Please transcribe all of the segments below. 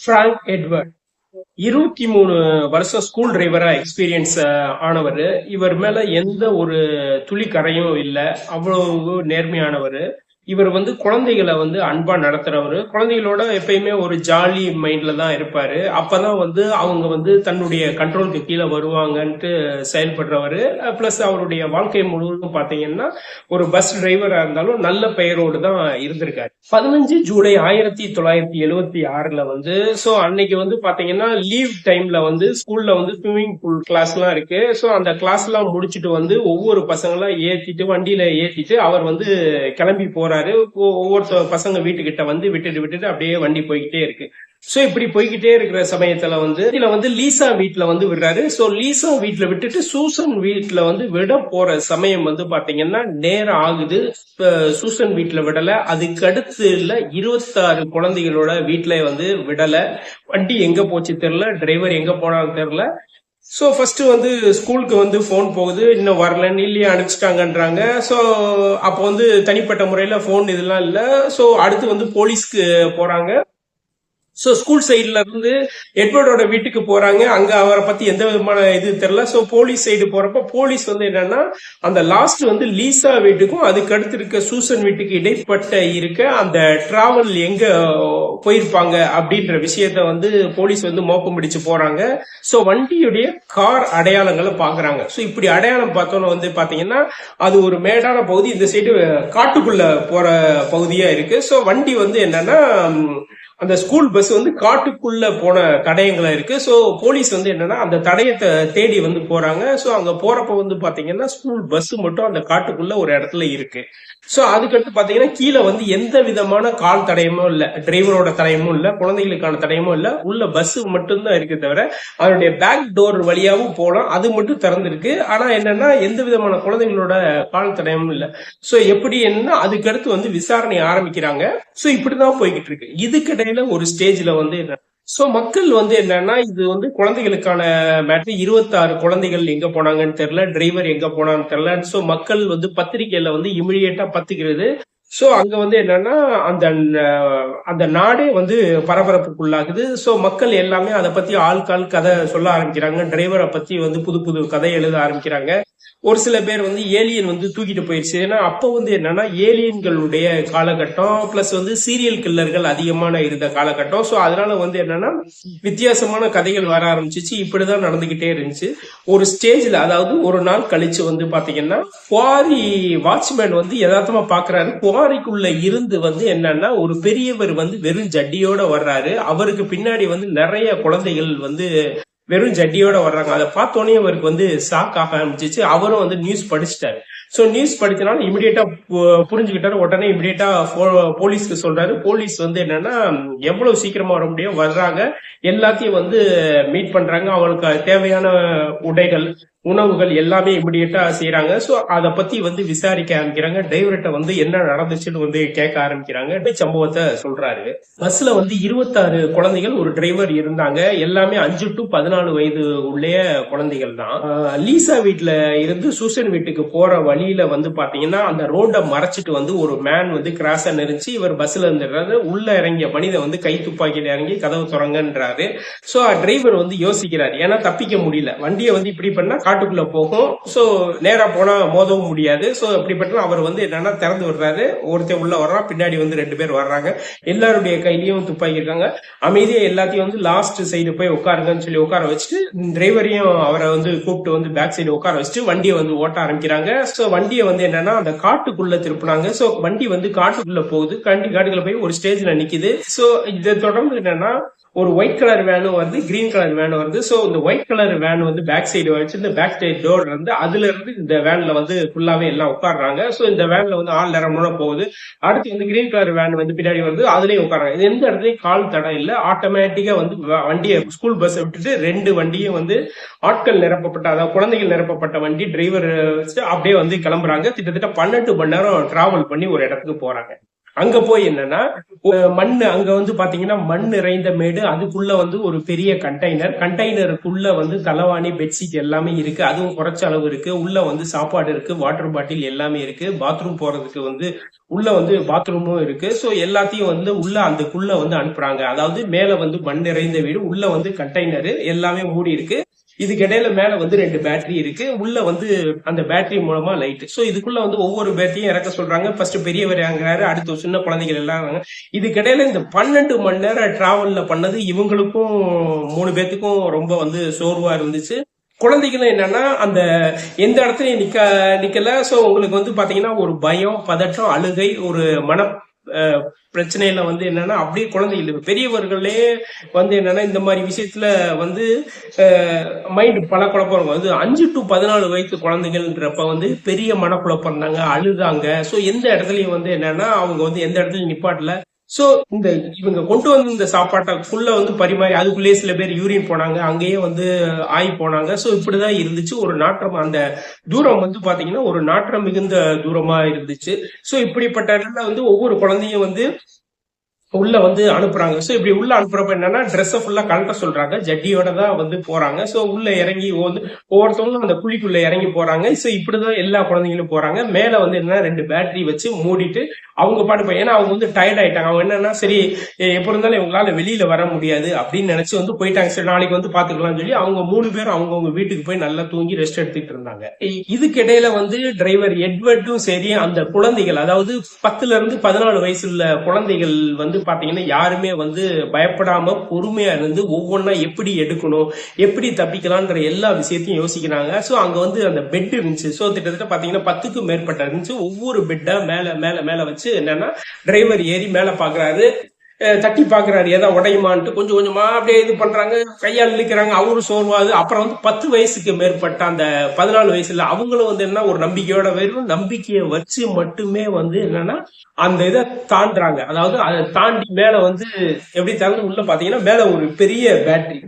Frank Edward இருபத்தி மூணு வருஷம் ஸ்கூல் டிரைவரா எக்ஸ்பீரியன்ஸ் ஆனவர். இவர் மேல எந்த ஒரு துளி கரையும் இல்லை. அவ்வளவு நேர்மையானவர். இவர் வந்து குழந்தைகளை வந்து அன்பா நடத்துறவரு. குழந்தைகளோட எப்பயுமே ஒரு ஜாலி மைண்ட்ல தான் இருப்பாரு. அப்பதான் வந்து அவங்க வந்து தன்னுடைய கண்ட்ரோலுக்கு கீழே வருவாங்கன்ட்டு செயல்படுறவரு. பிளஸ் அவருடைய வாழ்க்கை முழுவதும் பாத்தீங்கன்னா ஒரு பஸ் டிரைவரா இருந்தாலும் நல்ல பெயரோடு தான் இருந்திருக்காரு. பதினஞ்சு ஜூலை ஆயிரத்தி தொள்ளாயிரத்தி எழுவத்தி ஆறுல வந்து சோ அன்னைக்கு வந்து பாத்தீங்கன்னா லீவ் டைம்ல வந்து ஸ்கூல்ல வந்து ஸ்விம்மிங் பூல் கிளாஸ் எல்லாம் இருக்கு. சோ அந்த கிளாஸ் எல்லாம் முடிச்சுட்டு வந்து ஒவ்வொரு பசங்களா ஏத்திட்டு வண்டியில ஏத்திட்டு அவர் வந்து கிளம்பி போறாரு. ஒ- பசங்க வீட்டுக்கிட்ட வந்து விட்டுட்டு விட்டுட்டு அப்படியே வண்டி போய்கிட்டே இருக்கு. சோ இப்படி போய்கிட்டே இருக்கிற சமயத்துல வந்து இதுல வந்து லீசா வீட்டுல வந்து விடுறாரு. சோ லீசா வீட்டுல விட்டுட்டு சூசன் வீட்டுல வந்து விட போற சமயம் வந்து பாத்தீங்கன்னா நேரம் ஆகுது. சூசன் வீட்டுல விடல. அதுக்கு அடுத்து இல்ல இருபத்தாறு குழந்தைகளோட வீட்டுல வந்து விடல. வண்டி எங்க போச்சு தெரியல. டிரைவர் எங்க போனாலும் தெரியல. ஸோ ஃபஸ்ட்டு வந்து ஸ்கூலுக்கு வந்து ஃபோன் போகுது. இன்னும் வரலன்னு இல்லையே அனுப்பிச்சிட்டாங்கன்றாங்க. ஸோ அப்போ வந்து தனிப்பட்ட முறையில் ஃபோன் இதெல்லாம் இல்லை. ஸோ அடுத்து வந்து போலீஸ்க்கு போகிறாங்க ஸோ ஸ்கூல் சைடுல இருந்து எட்வர்டோட வீட்டுக்கு போறாங்க. அங்க அவரை பத்தி எந்த விதமான இது தெரியல. ஸோ போலீஸ் சைடு போறப்ப போலீஸ் வந்து என்னன்னா அந்த லாஸ்ட் வந்து லீசா வீட்டுக்கும் அதுக்கு அடுத்து இருக்க சூசன் வீட்டுக்கு இடைப்பட்ட இருக்க அந்த டிராவல் எங்க போயிருப்பாங்க அப்படின்ற விஷயத்த வந்து போலீஸ் வந்து மோப்பம் பிடிச்சு போறாங்க. ஸோ வண்டியுடைய கார் அடையாளங்களை பாக்குறாங்க. ஸோ இப்படி அடையாளம் பார்த்தோன்னு வந்து பாத்தீங்கன்னா அது ஒரு மேடான பகுதி. இந்த சைடு காட்டுக்குள்ள போற பகுதியா இருக்கு. ஸோ வண்டி வந்து என்னன்னா அந்த ஸ்கூல் பஸ் வந்து காட்டுக்குள்ள போன தடயங்களா இருக்கு. ஸோ போலீஸ் வந்து என்னன்னா அந்த தடயத்தை தேடி வந்து போறாங்க. ஸோ அங்க போறப்ப வந்து பாத்தீங்கன்னா ஸ்கூல் பஸ் மட்டும் அந்த காட்டுக்குள்ள ஒரு இடத்துல இருக்கு. ஸோ அதுக்கடுத்து பாத்தீங்கன்னா கீழே வந்து எந்த விதமான கால் தடயமும் இல்ல டிரைவரோட தடயமும் இல்ல குழந்தைகளுக்கான தடயமும் இல்ல உள்ள பஸ் மட்டும்தான் இருக்கு தவிர அதனுடைய பேக் டோர் வழியாவும் போகலாம். அது மட்டும் திறந்திருக்கு. ஆனா என்னன்னா எந்த விதமான குழந்தைகளோட கால் தடயமும் இல்ல. சோ எப்படி என்ன அதுக்கடுத்து வந்து விசாரணை ஆரம்பிக்கிறாங்க. சோ இப்படிதான் போய்கிட்டு இருக்கு. இதுக்கிடையில ஒரு ஸ்டேஜ்ல வந்து என்ன சோ மக்கள் வந்து என்னன்னா இது வந்து குழந்தைகளுக்கான மேட்ரு இருபத்தாறு குழந்தைகள் எங்க போனாங்கன்னு தெரியல டிரைவர் எங்க போனான்னு தெரியல. சோ மக்கள் வந்து பத்திரிகையில வந்து இமிடியேட்டா பத்துக்கிறது சோ அங்க வந்து என்னன்னா அந்த அந்த நாடே வந்து பரபரப்புக்குள்ளாகுது. சோ மக்கள் எல்லாமே அதை பத்தி ஆள்கால் கதை சொல்ல ஆரம்பிக்கிறாங்க. டிரைவரை பத்தி வந்து புது புது கதை எழுத ஆரம்பிக்கிறாங்க. ஒரு சில பேர் வந்து ஏலியன் வந்து தூக்கிட்டு போயிடுச்சு ஏன்னா அப்போ வந்து என்னன்னா ஏலியன்களுடைய காலகட்டம் பிளஸ் வந்து சீரியல் கில்லர்கள் அதிகமான இருந்த காலகட்டம். ஸோ அதனால வந்து என்னன்னா வித்தியாசமான கதைகள் வர ஆரம்பிச்சிச்சு. இப்படிதான் நடந்துகிட்டே இருந்துச்சு. ஒரு ஸ்டேஜ்ல அதாவது ஒரு நாள் கழிச்சு வந்து பாத்தீங்கன்னா குவாரி வாட்ச்மேன் வந்து யதார்த்தமா பாக்குறாரு. குவாரிக்குள்ள இருந்து வந்து என்னன்னா ஒரு பெரியவர் வந்து வெறும் ஜட்டியோட வர்றாரு. அவருக்கு பின்னாடி வந்து நிறைய குழந்தைகள் வந்து வெறும் ஜட்டியோட வர்றாங்க. அதை பார்த்தோன்னே அவருக்கு வந்து ஷாக் ஆக ஆரம்பிச்சிச்சு. அவரும் வந்து நியூஸ் படிச்சிட்டாரு. ஸோ நியூஸ் படிச்சனால இமிடியேட்டா புரிஞ்சுக்கிட்டாரு. உடனே இமிடியேட்டா போலீஸ்க்கு சொல்றாரு. போலீஸ் வந்து என்னன்னா எவ்வளவு சீக்கிரமா வர முடியும்? வர்றாங்க. எல்லாத்தையும் வந்து மீட் பண்றாங்க. அவங்களுக்கு தேவையான உடைகள் உணவுகள் எல்லாமே இமிடியட்டா செய்யறாங்க ஸோ அதை பத்தி வந்து விசாரிக்க ஆரம்பிக்கிறாங்க. டிரைவர்கிட்ட வந்து என்ன நடந்துச்சுன்னு வந்து கேட்க ஆரம்பிக்கிறாங்க. சம்பவத்தை சொல்றாரு. பஸ்ல வந்து இருபத்தாறு குழந்தைகள் ஒரு டிரைவர் இருந்தாங்க. எல்லாமே அஞ்சு டு பதினாலு வயது உள்ளே குழந்தைகள் தான். லீசா வீட்டுல இருந்து சூசன் வீட்டுக்கு போற வழியில வந்து பாத்தீங்கன்னா அந்த ரோட மறைச்சிட்டு வந்து ஒரு மேன் வந்து கிராஸா நெரிஞ்சு இவர் பஸ்ல இருந்துடுறாரு. உள்ள இறங்கிய மனிதன் வந்து கை துப்பாக்கியில இறங்கி கதவு திறங்கன்றாரு. சோ டிரைவர் வந்து யோசிக்கிறாரு. ஏன்னா தப்பிக்க முடியல. வண்டியை வந்து இப்படி பண்ணா காட்டுக்குள்ள போகும். சோ நேரா போனா மோதவும் முடியாது. சோ அப்படி அவர் வந்து என்னன்னா திறந்து விடுறாரு. ஒருத்தர் உள்ள வர்றான் பின்னாடி வந்து ரெண்டு பேர் வர்றாங்க. எல்லாருடைய கையிலயும் துப்பாக்கி இருக்காங்க. அமைதியா எல்லாத்தையும் வந்து லாஸ்ட் சைடு போய் உட்காருங்கன்னு சொல்லி உட்கார வச்சுட்டு டிரைவரையும் அவரை வந்து கூப்பிட்டு வந்து பேக் சைடு உட்கார வச்சுட்டு வண்டியை வந்து ஓட்ட ஆரம்பிக்கிறாங்க. சோ வண்டியை வந்து என்னன்னா அந்த காட்டுக்குள்ள திருப்பினாங்க. சோ வண்டி வந்து காட்டுக்குள்ள போகுது. கண்டி காட்டுக்குள்ள போய் ஒரு ஸ்டேஜ்ல நிக்குது. சோ இதை தொடர்ந்து என்னன்னா ஒரு ஒயிட் கலர் வேனும் வருது கிரீன் கலர் வேனும் வருது. சோ இந்த ஒயிட் கலர் வேன் வந்து பேக் சைடு வச்சு இந்த பேக் சைடு டோர் இருந்து அதுல இருந்து இந்த வேன்ல வந்து ஃபுல்லாவே எல்லாம் உட்காடுறாங்க சோ இந்த வேன்ல வந்து ஆள் நிறமுன போகுது. அடுத்து வந்து கிரீன் கலர் வேன் வந்து பின்னாடி வந்து அதுலயும் உட்காராங்க இது எந்த இடத்துலயும் கால் தடம் இல்ல. ஆட்டோமேட்டிக்கா வந்து வண்டியை ஸ்கூல் பஸ் விட்டுட்டு ரெண்டு வண்டியும் வந்து ஆட்கள் நிரப்பப்பட்ட அதாவது குழந்தைகள் நிரப்பப்பட்ட வண்டி டிரைவர் அப்படியே வந்து கிளம்புறாங்க. கிட்டத்தட்ட பன்னெண்டு மணி நேரம் டிராவல் பண்ணி ஒரு இடத்துக்கு போறாங்க. அங்க போய் என்னன்னா மண்ணு மண் அங்க வந்து பாத்தீங்கன்னா மண் நிறைந்த மேடு அதுக்குள்ள வந்து ஒரு பெரிய கண்டெய்னர் கண்டெய்னருக்குள்ள வந்து தலவாணி பெட்ஷீட் எல்லாமே இருக்கு. அதுவும் குறைச்ச அளவு இருக்கு. உள்ள வந்து சாப்பாடு இருக்கு. வாட்டர் பாட்டில் எல்லாமே இருக்கு. பாத்ரூம் போறதுக்கு வந்து உள்ள வந்து பாத்ரூமும் இருக்கு. சோ எல்லாத்தையும் வந்து உள்ள அதுக்குள்ள வந்து அனுப்புறாங்க. அதாவது மேல வந்து மண் நிறைந்த வீடு உள்ள வந்து கண்டெய்னர் எல்லாமே மூடி இருக்கு. இதுக்கு இடையில மேல வந்து ரெண்டு பேட்டரி இருக்கு. உள்ள வந்து அந்த பேட்டரி மூலமா லைட் சோ இதுக்குள்ள வந்து ஒவ்வொரு பேட்டரியும் இறக்க சொல்றாங்க. ஃபர்ஸ்ட் பெரியவர் இறங்குறாரு. அடுத்து சின்ன குழந்தைகள் எல்லாம் இறங்குறாங்க. இதுக்கு இடையில இந்த பன்னெண்டு மணி நேரம் டிராவல்ல பண்ணது இவங்களுக்கும் மூணு பேத்துக்கும் ரொம்ப வந்து சோர்வா இருந்துச்சு. குழந்தைகளும் என்னன்னா அந்த எந்த இடத்துலயும் நிக்க நிக்கல. சோ உங்களுக்கு வந்து பாத்தீங்கன்னா ஒரு பயம் பதட்டம் அழுகை ஒரு மன பிரச்சனையில வந்து என்னன்னா அப்படியே குழந்தைகள் பெரியவர்களே வந்து என்னன்னா இந்த மாதிரி விஷயத்துல வந்து மைண்ட் பல குழப்பம் இருக்கும் அது அஞ்சு டு பதினாலு வயசு குழந்தைகள்ன்றப்ப வந்து பெரிய மனக்குழப்பம் இருந்தாங்க அழுதாங்க. சோ எந்த இடத்துலயும் வந்து என்னன்னா அவங்க வந்து எந்த இடத்துலயும் நிப்பாட்டல. சோ இந்த இவங்க கொண்டு வந்து இந்த சாப்பாட்டுக்குள்ள வந்து பரிமாறி அதுக்குள்ளேயே சில பேர் யூரின் போனாங்க அங்கேயே வந்து ஆய் போனாங்க. சோ இப்படிதான் இருந்துச்சு. ஒரு நாற்றம் அந்த தூரம் வந்து பாத்தீங்கன்னா ஒரு நாற்றம் மிகுந்த தூரமா இருந்துச்சு. சோ இப்படிப்பட்ட இடத்துல வந்து ஒவ்வொரு குழந்தையும் வந்து உள்ள வந்து அனுப்புறாங்க. ஸோ இப்படி உள்ள அனுப்புறப்ப என்னன்னா ட்ரெஸ்ஸை ஃபுல்லா கழட்ட சொல்றாங்க. ஜட்டியோட தான் வந்து போறாங்க. ஸோ உள்ள இறங்கி வந்து ஒவ்வொருத்தவங்களும் அந்த குழிக்குள்ள இறங்கி போறாங்க. ஸோ இப்படிதான் எல்லா குழந்தைங்களும் போறாங்க. மேல வந்து என்னன்னா ரெண்டு பேட்டரி வச்சு மூடிட்டு அவங்க பாட்டு ஏன்னா அவங்க வந்து டயர்ட் ஆயிட்டாங்க. அவங்க என்னன்னா சரி எ- எப்ப இருந்தாலும் இவங்களால வெளியில வர முடியாது அப்படின்னு நினைச்சு வந்து போயிட்டாங்க. சரி நாளைக்கு வந்து பாத்துக்கலாம்னு சொல்லி அவங்க மூணு பேரும் அவங்கவுங்க வீட்டுக்கு போய் நல்லா தூங்கி ரெஸ்ட் எடுத்துட்டு இருந்தாங்க. இ- இதுக்கு இடையில வந்து டிரைவர் எட்வர்டும் சரி அந்த குழந்தைகள் அதாவது பத்துல இருந்து பதினாலு வயசுல குழந்தைகள் வந்து பாத்தீங்கன்னா யாருமே வந்து பயப்படாம பொறுமையா இருந்து ஒவ்வொன்றா எப்படி எடுக்கணும் எப்படி தப்பிக்கலாம்ன்ற எல்லா விஷயத்தையும் யோசிக்கிறாங்க. ஸோ அங்க வந்து அந்த பெட் இருந்துச்சு. சோ கிட்டத்தட்ட பாத்தீங்கன்னா பத்துக்கும் மேற்பட்ட இருந்துச்சு. ஒவ்வொரு பெட்டா மேல மேல மேல வச்சு என்னன்னா டிரைவர் ஏறி மேல பாக்குறாரு. தட்டி பாக்குறாரு ஏதாவது உடையுமான்ட்டு கொஞ்சம் கொஞ்சமா அப்படியே இது பண்றாங்க. கையால் இழுக்கிறாங்க. அவரும் சோர்வாது. அப்புறம் வந்து பத்து வயசுக்கு மேற்பட்ட அந்த பதினாலு வயசுல அவங்களும் வந்து என்ன ஒரு நம்பிக்கையோட வெறும் நம்பிக்கையை வச்சு மட்டுமே வந்து என்னன்னா அந்த இதை தாண்டுறாங்க. அதாவது அதை தாண்டி மேல வந்து எப்படி தாங்க உள்ள பாத்தீங்கன்னா மேல ஒரு பெரிய பேட்டரி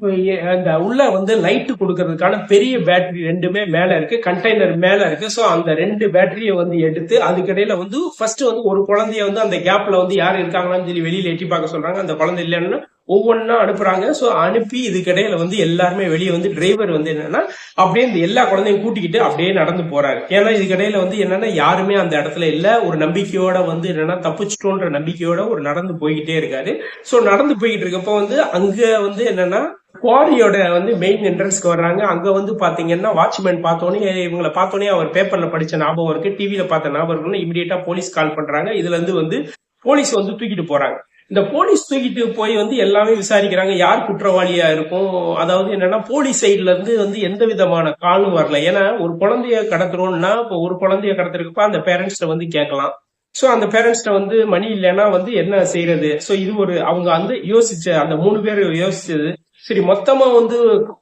அந்த உள்ள வந்து லைட்டு கொடுக்கறதுக்கான பெரிய பேட்டரி ரெண்டுமே மேல இருக்கு. கண்டெய்னர் மேல இருக்கு. ஸோ அந்த ரெண்டு பேட்டரியை வந்து எடுத்து அதுக்கிடையில வந்து ஃபர்ஸ்ட் வந்து ஒரு குழந்தைய வந்து அந்த கேப்ல வந்து யார் இருக்காங்களான்னு சொல்லி வெளியில எட்டி பார்க்க சொல்றாங்க. அந்த குழந்தை இல்லைன்னு ஒவ்வொன்றா அனுப்புறாங்க. சோ அனுப்பி இதுக்கிடையில வந்து எல்லாருமே வெளியே வந்து டிரைவர் வந்து என்னன்னா அப்படியே இந்த எல்லா குழந்தையும் கூட்டிக்கிட்டு அப்படியே நடந்து போறாரு. ஏன்னா இதுக்கிடையில வந்து என்னன்னா யாருமே அந்த இடத்துல இல்ல. ஒரு நம்பிக்கையோட வந்து என்னன்னா தப்பிச்சிட்டோன்ற நம்பிக்கையோட ஒரு நடந்து போய்கிட்டே இருக்காரு. சோ நடந்து போய்கிட்டு இருக்கப்போ வந்து அங்க வந்து என்னன்னா குவாரியோட வந்து மெயின் என்ட்ரன்ஸ்க்கு வர்றாங்க. அங்க வந்து பாத்தீங்கன்னா வாட்ச்மேன் பார்த்தோன்னே இவங்களை பார்த்தோன்னே அவர் பேப்பர்ல படிச்ச ஞாபகம் இருக்கு. டிவியில பார்த்த ஞாபகம் இருக்குன்னு இமீடியட்டா போலீஸ் கால் பண்றாங்க. இதுல இருந்து வந்து போலீஸ் வந்து தூக்கிட்டு போறாங்க. இந்த போலீஸ் தூக்கிட்டு போய் வந்து எல்லாமே விசாரிக்கிறாங்க. யார் குற்றவாளியா இருக்கும்? அதாவது என்னன்னா போலீஸ் சைட்ல இருந்து வந்து எந்த விதமான காலும் வரல. ஏன்னா ஒரு குழந்தைய கடத்துறோம்னா இப்போ ஒரு குழந்தைய கடத்துறதுக்கு அந்த பேரண்ட்ஸ்ட வந்து கேட்கலாம். ஸோ அந்த பேரண்ட்ஸ்ட வந்து மணி இல்லைன்னா வந்து என்ன செய்யறது? ஸோ இது ஒரு அவங்க வந்து யோசிச்ச அந்த மூணு பேர் யோசிச்சது. சரி மொத்தமா வந்து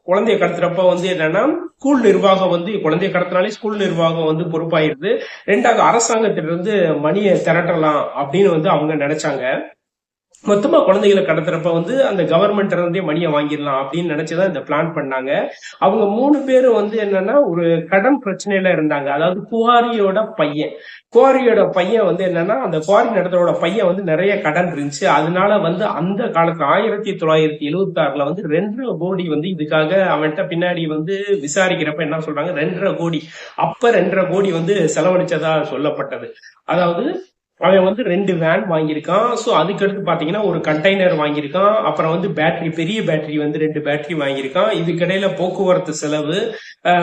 குழந்தைய கடத்துறப்ப வந்து என்னன்னா ஸ்கூல் நிர்வாகம் வந்து குழந்தைய கடத்தினாலே ஸ்கூல் நிர்வாகம் வந்து பொறுப்பாயிருது. ரெண்டாவது அரசாங்கத்திலிருந்து மணியை திரட்டலாம் அப்படின்னு வந்து அவங்க நினைச்சாங்க. மொத்தமா குழந்தைகளை கடத்துறப்ப வந்து அந்த கவர்மெண்ட் இருந்தே மணியை வாங்கிடலாம் அப்படின்னு நினைச்சுதான் இந்த பிளான் பண்ணாங்க. அவங்க மூணு பேரும் வந்து என்னன்னா ஒரு கடன் பிரச்சனையில இருந்தாங்க. அதாவது குவாரியோட பையன். குவாரியோட பையன் வந்து என்னன்னா அந்த குவாரி நடத்துறோட பையன் வந்து நிறைய கடன் இருந்துச்சு. அதனால வந்து அந்த காலத்துல ஆயிரத்தி தொள்ளாயிரத்தி எழுபத்தி ஆறுல வந்து ரெண்டரை கோடி வந்து இதுக்காக அவன்கிட்ட பின்னாடி வந்து விசாரிக்கிறப்ப என்ன சொல்றாங்க? ரெண்டரை கோடி. அப்ப ரெண்டரை கோடி வந்து செலவழிச்சதா சொல்லப்பட்டது. அதாவது அவன் வந்து ரெண்டு வேன் வாங்கியிருக்கான். ஸோ அதுக்கடுத்து பார்த்தீங்கன்னா ஒரு கண்டெய்னர் வாங்கியிருக்கான். அப்புறம் வந்து பேட்டரி பெரிய பேட்டரி வந்து ரெண்டு பேட்டரி வாங்கியிருக்கான். இதுக்கிடையில போக்குவரத்து செலவு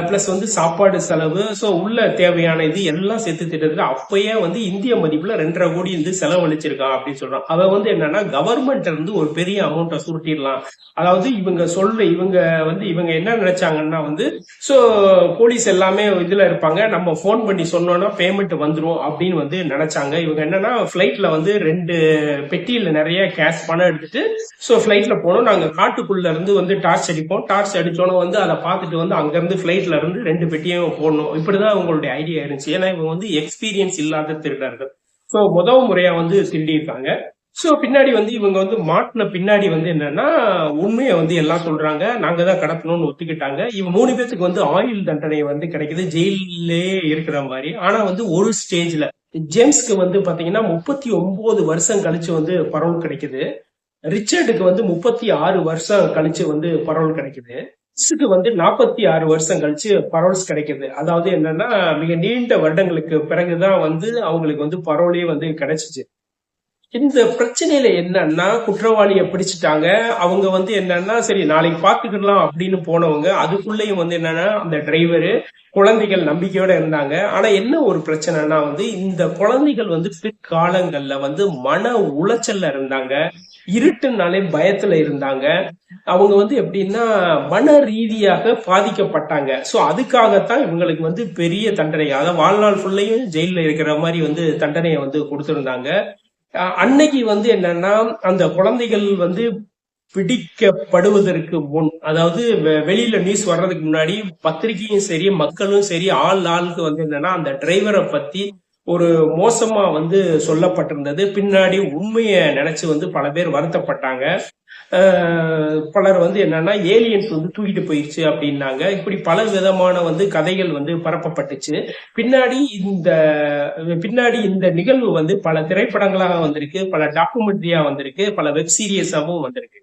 பிளஸ் வந்து சாப்பாடு செலவு. ஸோ உள்ள தேவையான இது எல்லாம் சேர்த்து திட்டத்தில் அப்பயே வந்து இந்திய மதிப்பில் ரெண்டரை கோடி வந்து செலவழிச்சிருக்கான் அப்படின்னு சொல்றான். அவன் வந்து என்னன்னா கவர்மெண்ட் இருந்து ஒரு பெரிய அமௌண்ட்டை சுருட்டிடலாம். அதாவது இவங்க சொல்ற இவங்க வந்து இவங்க என்ன நினைச்சாங்கன்னா வந்து ஸோ போலீஸ் எல்லாமே இதுல இருப்பாங்க. நம்ம ஃபோன் பண்ணி சொன்னோம்னா பேமெண்ட் வந்துடும் அப்படின்னு வந்து நினைச்சாங்க. இவங்க என்னன்னா ஃப்ளைட்ல வந்து ரெண்டு பெட்டியில நிறைய கேஷ் பணம் எடுத்துட்டு ஸோ ஃப்ளைட்ல போனோம். நாங்க காட்டுக்குள்ள இருந்து வந்து டார்ச் அடிப்போம். டார்ச் அடிச்சோன்னு வந்து அதை பார்த்துட்டு வந்து அங்க இருந்து இருந்து ரெண்டு பெட்டியும் போடணும். இப்படிதான் உங்களுடைய ஐடியா இருந்துச்சு. ஏன்னா இவங்க வந்து எக்ஸ்பீரியன்ஸ் இல்லாத திருடர்கள். ஸோ முதல் முறையா வந்து திருடியிருக்காங்க. ஸோ பின்னாடி வந்து இவங்க வந்து மாட்டின பின்னாடி வந்து என்னன்னா உண்மையை வந்து எல்லாம் சொல்றாங்க. நாங்க தான் கடத்தணும்னு ஒத்துக்கிட்டாங்க. இவங்க மூணு பேத்துக்கு வந்து ஆயுள் தண்டனை வந்து கிடைக்குது. ஜெயிலே இருக்கிற மாதிரி. ஆனா வந்து ஒரு ஸ்டேஜ்ல ஜேம்ஸ்க்கு வந்து பாத்தீங்கன்னா முப்பத்தி ஒன்பது வருஷம் கழிச்சு வந்து பரோல் கிடைக்குது. ரிச்சர்டுக்கு வந்து முப்பத்தி ஆறு வருஷம் கழிச்சு வந்து பரவல் கிடைக்குது. கிறிஸுக்கு வந்து நாற்பத்தி ஆறு வருஷம் கழிச்சு பரவல்ஸ் கிடைக்குது. அதாவது என்னன்னா மிக நீண்ட வருடங்களுக்கு பிறகுதான் வந்து அவங்களுக்கு வந்து பரோலே வந்து கிடைச்சிச்சு. இந்த பிரச்சனையில என்னன்னா குற்றவாளியை பிடிச்சிட்டாங்க. அவங்க வந்து என்னன்னா சரி நாளைக்கு பாத்துக்கலாம் அப்படின்னு போனவங்க அதுக்குள்ளேயும் வந்து என்னன்னா அந்த டிரைவரு குழந்தைகள் நம்பிக்கையோட இருந்தாங்க. ஆனா என்ன ஒரு பிரச்சனைனா வந்து இந்த குழந்தைகள் வந்து பிற்காலங்கள்ல வந்து மன உளைச்சல்ல இருந்தாங்க. இருட்டுனாலே பயத்துல இருந்தாங்க. அவங்க வந்து எப்படின்னா மன ரீதியாக பாதிக்கப்பட்டாங்க. சோ அதுக்காகத்தான் இவங்களுக்கு வந்து பெரிய தண்டனை அதாவது வாழ்நாள் ஃபுல்லையும் ஜெயில இருக்கிற மாதிரி வந்து தண்டனையை வந்து கொடுத்துருந்தாங்க. அன்னைக்கு வந்து என்னன்னா அந்த குழந்தைகள் வந்து பிடிக்கப்படுவதற்கு முன் அதாவது வெ- வெளியில நியூஸ் வர்றதுக்கு முன்னாடி பத்திரிகையும் சரி மக்களும் சரி ஆள் ஆளுக்கு வந்து என்னன்னா அந்த டிரைவரை பத்தி ஒரு மோசமா வந்து சொல்லப்பட்டிருந்தது. பின்னாடி உண்மையை நினைச்சு வந்து பல பேர் வருத்தப்பட்டாங்க. பலர் வந்து என்னன்னா ஏலியன்ஸ் வந்து தூக்கிட்டு போயிடுச்சு அப்படின்னாங்க. இப்படி பல விதமான வந்து கதைகள் வந்து பரப்பப்பட்டுச்சு. பின்னாடி இந்த பின்னாடி இந்த நிகழ்வு வந்து பல திரைப்படங்களாக வந்திருக்கு பல டாக்குமெண்ட்ரியா வந்திருக்கு பல வெப்சீரியஸாகவும் வந்திருக்கு.